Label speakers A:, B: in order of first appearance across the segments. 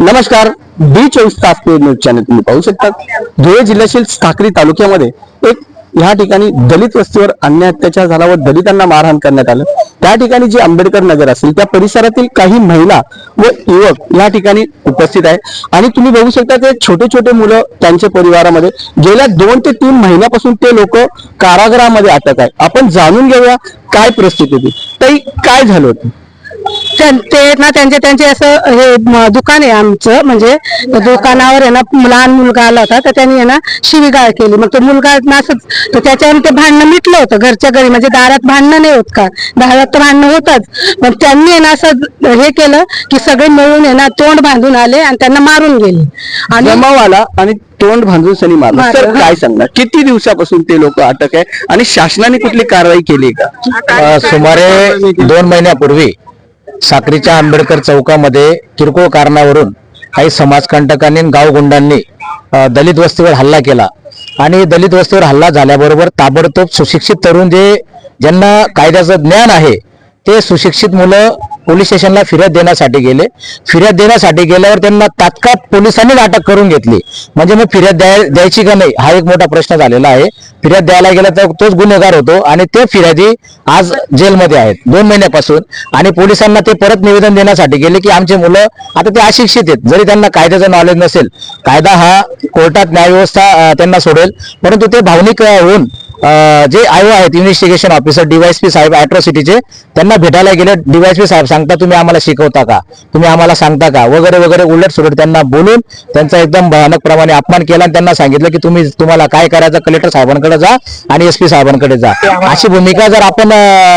A: नमस्कार बी चोवीस तास पेड न्यूज चॅनल तुम्ही पाहू शकता. धुळे जिल्ह्यातील साक्री तालुक्यामध्ये एक ह्या ठिकाणी दलित वस्तीवर अन्य अत्याचार झाला व दलितांना मारहाण करण्यात आलं. त्या ठिकाणी जे आंबेडकर नगर असेल त्या परिसरातील काही महिला व युवक या ठिकाणी उपस्थित आहे. आणि तुम्ही बघू शकता ते छोटे छोटे मुलं त्यांच्या परिवारामध्ये गेल्या दोन ते तीन महिन्यापासून ते लोक कारागृहामध्ये अटक आहे. आपण जाणून घेऊया काय परिस्थिती होती. तरी काय झालं होतं?
B: ते ना त्यांचे त्यांचे असं हे दुकान आहे आमचं. म्हणजे दुकानावर आहे ना लहान मुलगा आला होता तर त्यांनी आहे ना शिवीगाळ केली. मग तो मुलगा ना असंच तर त्याच्यावर ते भांडणं मिटलं होतं घरच्या घरी. म्हणजे दारात भांडणं नाही होत का? दारात तर भांडणं होतच. पण त्यांनी आहे ना असं हे केलं की सगळे मिळून आहे ना तोंड बांधून आले आणि त्यांना मारून गेले. आणि
A: जमाव आला आणि तोंड भांजून सनी मारलं. सर. काय सांगणार? किती दिवसापासून ते लोक अटक आहे? आणि शासनाने कुठली कारवाई केली का?
C: सुमारे दोन महिन्यापूर्वी साक्रीच्या आंबेडकर चौकामध्ये किरकोळ कारणावरून काही समाजकंटकांनी गावगुंडांनी दलित वस्तीवर हल्ला केला. आणि दलित वस्तीवर हल्ला झाल्याबरोबर ताबडतोब सुशिक्षित तरुण जे ज्यांना कायद्याचं ज्ञान आहे ते सुशिक्षित मुलं पोलीस स्टेशनला फिर्याद देण्यासाठी गेले. फिर्याद देण्यासाठी गेल्यावर त्यांना तात्काळ पोलिसांनीच अटक करून घेतली. म्हणजे मग फिर्याद द्याय द्यायची का नाही? हा एक मोठा प्रश्न झालेला आहे. फिर्याद द्यायला गेला तर तोच गुन्हेगार होतो आणि ते फिर्यादी आज जेलमध्ये आहेत दोन महिन्यापासून. आणि पोलिसांना ते परत निवेदन देण्यासाठी गेले की आमचे मुलं आता ते अशिक्षित आहेत. जरी त्यांना कायद्याचं नॉलेज नसेल कायदा हा कोर्टात न्यायव्यवस्था त्यांना सोडेल परंतु ते भावनिक होऊन जे आयो आहेत इन्व्हेस्टिगेशन ऑफिसर डीवायसपी साहेब अॅट्रॉसिटीचे त्यांना भेटायला गेले. डीवायसपी साहेब सांगता तुम्ही आम्हाला शिकवता का? तुम्ही आम्हाला सांगता का? वगैरे वगैरे उलट सुलट त्यांना बोलून त्यांचा एकदम भयानक प्रमाणे अपमान केला आणि त्यांना सांगितलं की तुम्ही तुम्हाला काय करायचं? कलेक्टर साहेबांकडे जा आणि एसपी साहेबांकडे जा. अशी भूमिका जर आपण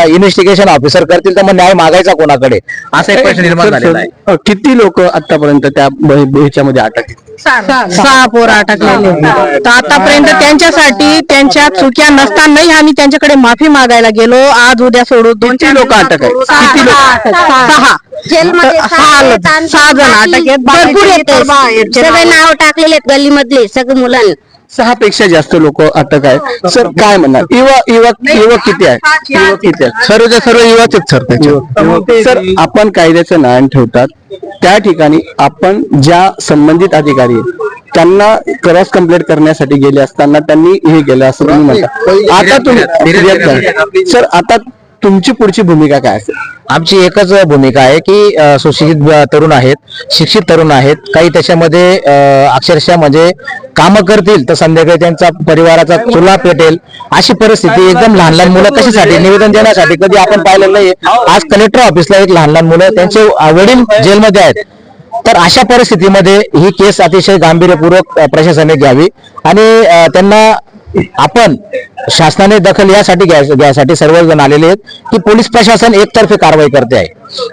C: इन्व्हेस्टिगेशन ऑफिसर करतील तर मग न्याय मागायचा कोणाकडे? असा एक प्रश्न निर्माण झालेला आहे.
A: किती लोक आतापर्यंत त्या ह्याच्यामध्ये अटक आहेत?
B: सहा पोर अटकलेले. तर आतापर्यंत त्यांच्यासाठी त्यांच्या चुक्या नसतानाही आम्ही त्यांच्याकडे माफी मागायला गेलो. आज उद्या सोडू दोन
A: किती लोक अटक आहेत. किती लोक?
B: सहा.
D: जेलमध्ये सहा
B: सहा
D: आहेत
B: सहा जण
D: बाकी
B: अटक आहेत.
D: भरपूर येत सगळे नाव टाकलेले आहेत गल्लीमधले सगळे मुलांनी.
A: सहा पेक्षा जास्त लोक अटक आहेत. सर काय म्हणणार? युवा युवक युवक किती आहेत? युवक किती आहेत? सर्व सर्व युवाच आहेत सर सर आपण कायद्याचं नाण ठेवतात. त्या ठिकाणी आपण ज्या संबंधित अधिकारी आहेत त्यांना क्रॉस कंप्लेंट करण्यासाठी गेले असताना त्यांनी हे केलं असं तुम्ही म्हणता. आता तुम्ही. सर आता तुमची पुढची भूमिका काय असेल?
C: आमची एकच भूमिका आहे की सुशिक्षित तरुण आहेत शिक्षित तरुण आहेत. काही त्याच्यामध्ये अ, अक्षरशः म्हणजे कामं करतील तर संध्याकाळी त्यांचा परिवाराचा चुला पेटेल. अशी परिस्थिती एकदम लहान लहान मुलं कशासाठी? निवेदन देण्यासाठी. कधी आपण पाहिलेलं नाही आज कलेक्टर ऑफिसला एक लहान लहान मुलं त्यांचे वडील जेलमध्ये आहेत. तर अशा परिस्थितीमध्ये ही केस अतिशय गांभीर्यपूर्वक प्रशासनाने घ्यावी आणि त्यांना आपण शासनाने दखल यासाठी घ्यायसाठी सर्वजण आलेले आहेत की पोलीस प्रशासन एकतर्फे कारवाई करते आहे.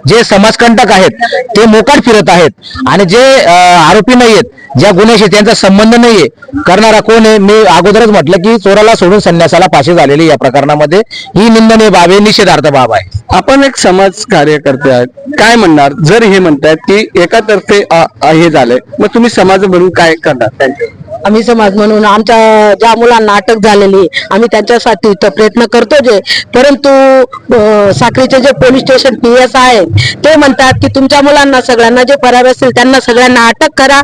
C: जे समाजकंटक आहेत ते मोकाट फिरत आहेत आणि जे आरोपी नाही आहेत ज्या गुन्ह्याशी त्यांचा संबंध नाहीये करणारा कोण आहे? मी अगोदरच म्हटलं की चोराला सोडून संन्यासाला फाशी झालेली या प्रकरणामध्ये ही निंदनीय बाब आहे निषेधार्थ बाब आहे.
A: आपण एक समाज कार्यकर्ते आहेत. काय म्हणणार? जर हे म्हणतायत की एकातर्फे हे झालंय मग तुम्ही समाज म्हणून काय करणार? त्यांच्या
B: आम्ही समाज म्हणून आमच्या ज्या मुलांना अटक झालेली आम्ही त्यांच्यासाठी तर प्रयत्न करतो जे. परंतु साखरेचे जे पोलीस स्टेशन पी एस आहे ते म्हणतात की तुमच्या मुलांना सगळ्यांना जे परावे असतील त्यांना सगळ्यांना अटक करा.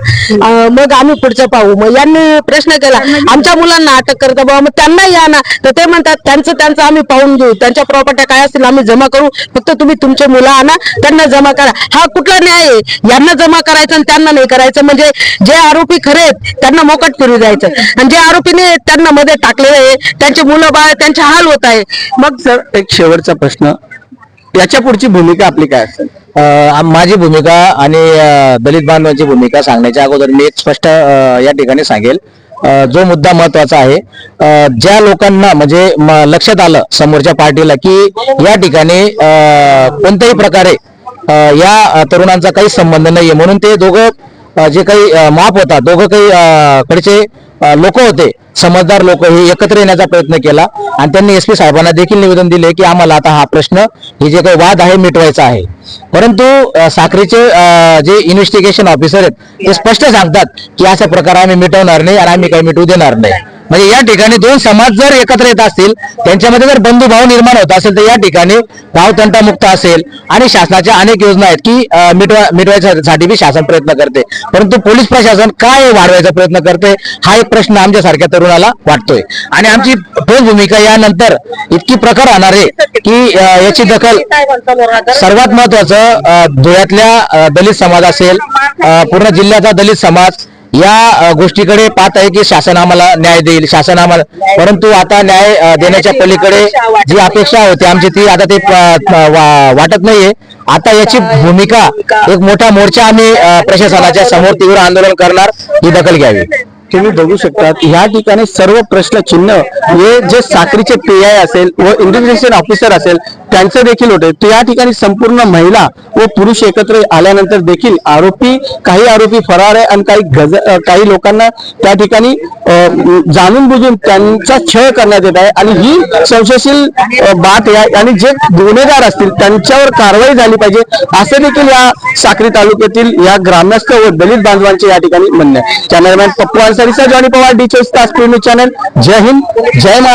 B: मग आम्ही पुढचं पाहू. मग यांनी प्रश्न केला आमच्या मुलांना अटक करता बाबा मग त्यांना या ना. तर ते म्हणतात त्यांचं त्यांचं आम्ही पाहून घेऊ. त्यांच्या प्रॉपर्ट्या काय असतील आम्ही जमा करू. फक्त तुम्ही तुमचे मुलं आणा त्यांना जमा करा. हा कुठला न्याय आहे? यांना जमा करायचं आणि त्यांना नाही करायचं. म्हणजे जे आरोपी खरे आहेत त्यांना मोकट फिरू द्यायचं. आणि जे आरोपीने त्यांना मध्ये टाकलेलं आहे त्यांचे मुलं बाळ त्यांचे हाल होत आहे.
A: मग सर एक शेवटचा प्रश्न. याच्या पुढची भूमिका आपली काय असेल?
C: अ, माझी भूमिका आणि अ, दलित बांधवांची भूमिका सांगण्याच्या अगोदर मी एक स्पष्ट अ, या ठिकाणी सांगेल. अ, जो मुद्दा महत्त्वाचा आहे अ, ज्या लोकांना म्हणजे म- लक्षात आलं समोरच्या पार्टीला की या ठिकाणी अ, कोणत्याही प्रकारे अ, या तरुणांचा काही संबंध नाहीये. म्हणून ते दोघं जे काही माप होता दोघं काही कडचे लोक होते. समजदार लोक हे एकत्र येण्याचा प्रयत्न केला. आणि त्यांनी एस पी साहेबांना देखील निवेदन दिले की आम्हाला आता हा प्रश्न हे जे काही वाद आहे मिटवायचा आहे. परंतु साखरेचे जे इन्व्हेस्टिगेशन ऑफिसर आहेत ते स्पष्ट सांगतात की असा प्रकार आम्ही मिटवणार नाही आणि आम्ही काही मिटवू देणार नाही. म्हणजे या ठिकाणी दोन समाज जर एकत्र येत असतील त्यांच्यामध्ये जर बंधुभाव निर्माण होत असेल तर या ठिकाणी भावतंटा मुक्त असेल आणि शासनाच्या अनेक योजना आहेत की मिटवा मिटवायसाठी बी शासन प्रयत्न करते. परंतु पोलीस प्रशासन काय वाढवायचा प्रयत्न करते हा एक प्रश्न आमच्यासारख्या तरुणाला वाटतोय. आणि आमची ठोस भूमिका यानंतर इतकी प्रखर राहणार आहे की याची दखल सर्वात महत्वाचं धुळ्यातल्या दलित समाज असेल पूर्ण जिल्ह्याचा दलित समाज या गोष्टीकडे पाहत आहे की शासन आम्हाला न्याय देईल शासन आम्हाला परंतु आता न्याय देण्याच्या पलीकडे जी अपेक्षा होती आमची ती आता ते वाटत नाहीये. आता याची भूमिका एक मोठा मोर्चा आम्ही प्रशासनाच्या समोर तीव्र आंदोलन करणार ही दखल घ्यावी.
A: तुम्ही बघू शकतात ह्या ठिकाणी सर्व प्रश्न चिन्ह हे जे साखरीचे पी आय असेल व इन्व्हेस्टिगेशन ऑफिसर असेल त्यांचं देखील होते. तर या ठिकाणी संपूर्ण महिला व पुरुष एकत्र आल्यानंतर देखील आरोपी काही आरोपी फरार आहे आणि काही गज काही लोकांना त्या ठिकाणी जाणून बुजून त्यांचा छळ करण्यात येत आहे. आणि ही संशयशील बात आहे आणि जे गुन्हेगार असतील त्यांच्यावर कारवाई झाली पाहिजे असे देखील या साक्री तालुक्यातील या ग्रामस्थ व दलित बांधवांचे या ठिकाणी म्हणणे आहे. कॅमेरामॅन पप्पू अन्सारीचा जॉनी पवार डी चोवीस तास न्यूज चॅनल जय हिंद जय महाराष्ट्र.